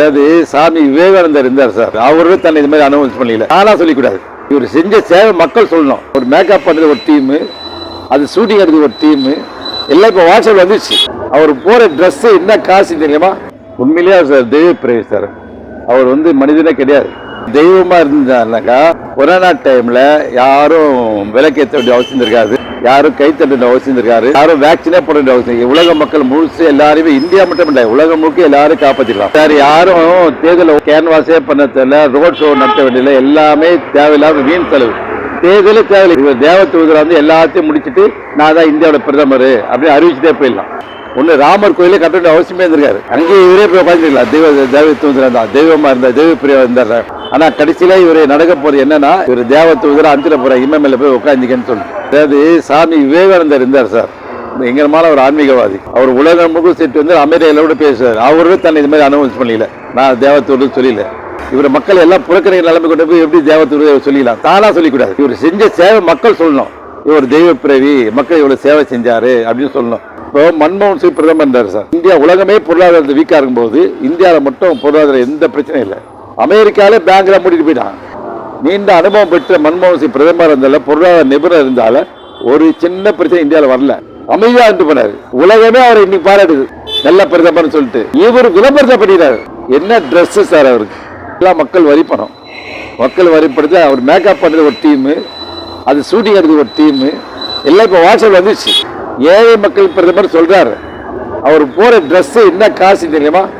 அதாவது சாமி விவேகானந்தர் இருந்தார் சார். அவரு தன்னை இது மாதிரி அனௌன்ஸ் பண்ணல. நானா சொல்லிக்கூடாது. இவர் செஞ்ச சேவை மக்கள் சொல்லணும். ஒரு மேக்கப் பண்றது ஒரு டீம் அது ஷூட்டிங் எடுக்கிறது ஒரு டீம் எல்லாம் இப்போ வாட்ஸ்அப் வந்துச்சு அவர் போற ட்ரெஸ்ஸு என்ன காசு தெரியுமா? உண்மையிலேயே சார் தெய்வ பிரிவு சார். அவர் வந்து மனிதனே கிடையாது. தெய்வமா இருந்தாருனாக்கா கொரோனா டைம்ல யாரும் விலக்கேற்ற வேண்டிய அவசியம் இருக்காது. யாரும் கைத்தட்ட அவசியம் இருக்காரு யாரும் வேக்சினே போட வேண்டிய அவசியம் இல்லை. உலக மக்கள் முழுசு எல்லாருமே இந்தியா மட்டும் இல்லை உலகம் முழுக்க எல்லாரும் காப்பாற்றிக்கலாம் சார் யாரும் தேர்தல் கேன்வாஸே பண்ண தேவையில்ல ரோட் ஷோ நடத்த வேண்டியதில்லை. எல்லாமே தேவையில்லாம வீண் செலவு. தேர்தலே தேவையில்லை. இவர் தேவ தூதரை வந்து எல்லாத்தையும் முடிச்சுட்டு நான் தான் இந்தியாவோட பிரதமர் அப்படின்னு அறிவிச்சுட்டே போயிடலாம். ஒன்று ராமர் கோயிலே கட்ட வேண்டிய அவசியமே இருந்திருக்காரு அங்கேயே இவரே போய் உட்காந்துருக்கலாம் தெய்வ தெய்வ தூதரா தான் தெய்வமா இருந்தா தெய்வ பிரியா இருந்தார் ஆனால் கடைசியில் இவரை நடக்க போகிறது என்னன்னா இவர் தேவ தூதரா அஞ்சில் போகிற இமேல போய் உட்காந்துக்கன்னு சொல்லி அதாவது சாமி விவேகானந்தர் இருந்தார் சார். எங்கரமான ஒரு ஆன்மீகவாதி. அவர் உலகம் முழு செட்டு வந்து அமெரிக்காவில் கூட பேசுறாரு அவரு தன்னை இது மாதிரி அனௌன்ஸ் பண்ணல. நான் தேவத்தூர்னு சொல்லல. இவர் மக்கள் எல்லாம் புறக்கணிகள் நிலைமை கொண்டு போய் எப்படி தேவத்தூர் சொல்லிக்கலாம் தானாக சொல்லிக்கூடாது. இவர் செஞ்ச சேவை மக்கள் சொல்லணும். இவர் தெய்வ பிறவி மக்கள் இவ்வளோ சேவை செஞ்சாரு அப்படின்னு சொல்லணும். இப்போ மன்மோகன் சிங் பிரதமர் இருந்தார் சார். இந்தியா உலகமே பொருளாதாரத்தை வீக்காக இருக்கும்போது இந்தியாவில் மட்டும் பொருளாதாரம் எந்த பிரச்சனையும் இல்லை. அமெரிக்காவிலே பேங்க்ல மூடிட்டு போயிட்டான். நீண்ட அனுபவம் பெற்ற மன்மோகன் சிங் பிரதமர் இருந்தால பொருளாதார நிபுணர் இருந்தால ஒரு சின்ன பிரச்சனை இந்தியாவில் வரல. அமைதியா இருந்து போனார். உலகமே அவரை இன்னைக்கு பாராட்டுது. நல்ல பிரதமர்னு சொல்லிட்டு. இவர் விளம்பரத்தை பண்ணிடுறாரு என்ன ட்ரெஸ் சார் அவருக்கு? எல்லாம் மக்கள் வரி பணம். மக்கள் வரிப்படுத்தி அவர் மேக்கப் பண்ணுறது ஒரு டீமு அது ஷூட்டிங் எடுக்கிறது ஒரு டீம் எல்லாம் இப்போ வாட்ஸ்அப் வந்துச்சு ஏழை மக்கள் பிரதமர் சொல்றாரு. அவர் போற ட்ரெஸ்ஸு என்ன காசு தெரியுமா?